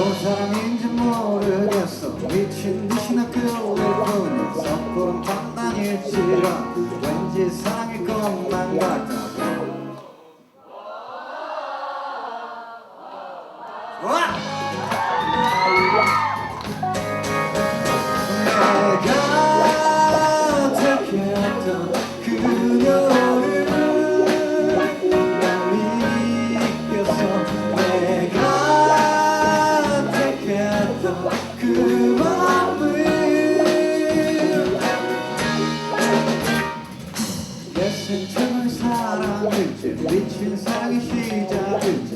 좋은 사람인지 모르겠어 미친 듯이 나 끌릴 뿐이 섣부른 판단일지라 왠지 사랑일 것만 같아 와! 그 마음을 내 생명을 사랑일지 미친 사랑의 시작일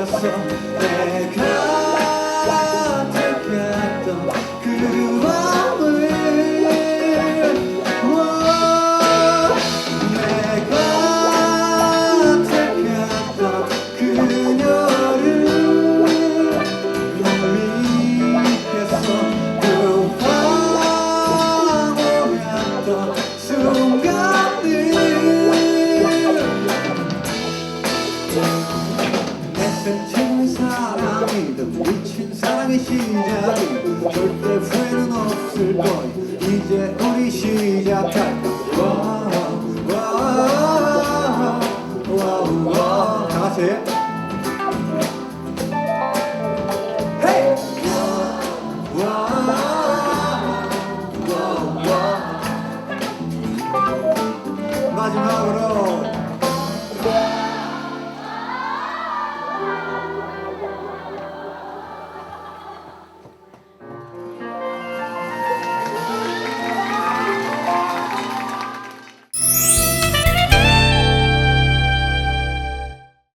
믿겠어 내가 택했던 그 마음을 오, 내가 택했던 그녀를 난 믿겠어 그 황홀했던 순간들 사랑의 시작이든 절대 후회는 없을 거야. 이제 우리 시작할까 와